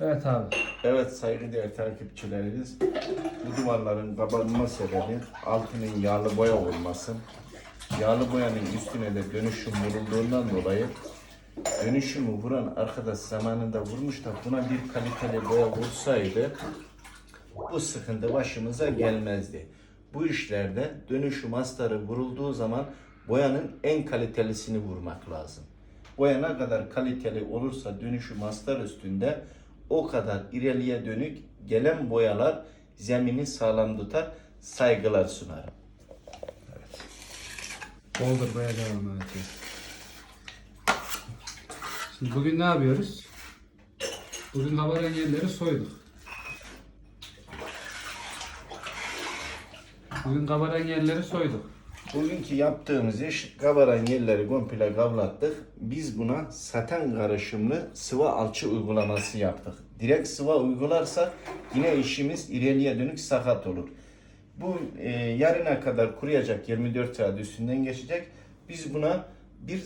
Evet abi. Evet saygıdeğer takipçilerimiz. Bu duvarların kabarma sebebi altının yağlı boya olması. Yağlı boyanın üstüne de dönüşüm vurulduğundan dolayı dönüşümü vuran arkadaş zamanında vurmuş da buna bir kaliteli boya vursaydı bu sıkıntı başımıza gelmezdi. Bu işlerde dönüşüm astarı vurulduğu zaman boyanın en kalitelisini vurmak lazım. Boya ne kadar kaliteli olursa dönüşüm astar üstünde o kadar ileriye dönük gelen boyalar zemini sağlam tutar, saygılar sunarım. Doldurmaya devam edeceğiz. Şimdi bugün ne yapıyoruz? Bugün kabaran yerleri soyduk. Bugün kabaran yerleri soyduk. Bugünkü yaptığımız iş kabaran yerleri komple kavlattık. Biz buna saten karışımlı sıvı alçı uygulaması yaptık. Direkt sıvı uygularsak yine işimiz ileriye dönük sakat olur. Bu e, yarına kadar kuruyacak 24 saat üstünden geçecek. Biz buna bir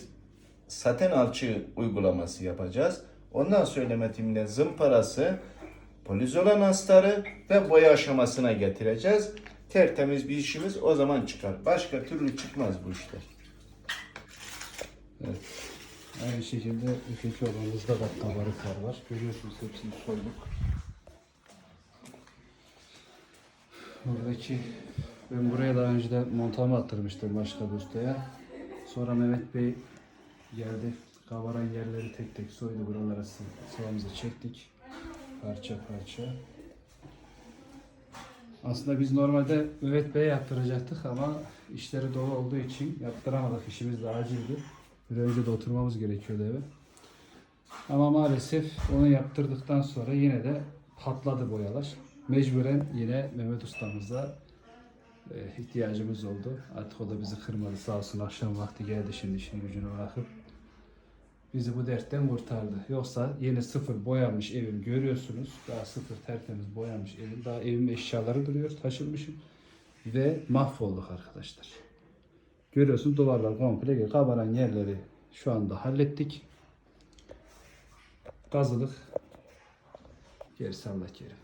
saten alçı uygulaması yapacağız. Ondan sonra metimde zımparası, polizolan astarı ve boya aşamasına getireceğiz. Tertemiz bir işimiz o zaman çıkar. Başka türlü çıkmaz bu işler. Evet. Aynı şekilde öteki odamızda da kabarıklar var. Görüyorsunuz hepsini soyduk. Buradaki ben buraya daha önce de montama attırmıştım başka bir ustaya. Sonra Mehmet Bey geldi. Kabaran yerleri tek tek soydu. Buralara sı- sıvamızı çektik. Parça parça. Aslında biz normalde Mehmet Bey'e yaptıracaktık ama işleri dolu olduğu için yaptıramadık. İşimiz de acildi. Bir önce de oturmamız gerekiyordu eve. Ama maalesef onu yaptırdıktan sonra yine de patladı boyalar. Mecburen yine Mehmet ustamıza e, ihtiyacımız oldu. Artık o da bizi kırmadı sağ olsun akşam vakti geldi şimdi işini gücünü bırakıp bizi bu dertten kurtardı. Yoksa yeni sıfır boyanmış evim görüyorsunuz. Daha sıfır tertemiz boyanmış evim. Daha evim eşyaları duruyor taşınmışım. Ve mahvolduk arkadaşlar. Görüyorsunuz duvarlar komple kabaran yerleri şu anda hallettik. Kazılık. Gerisi Allah kerim.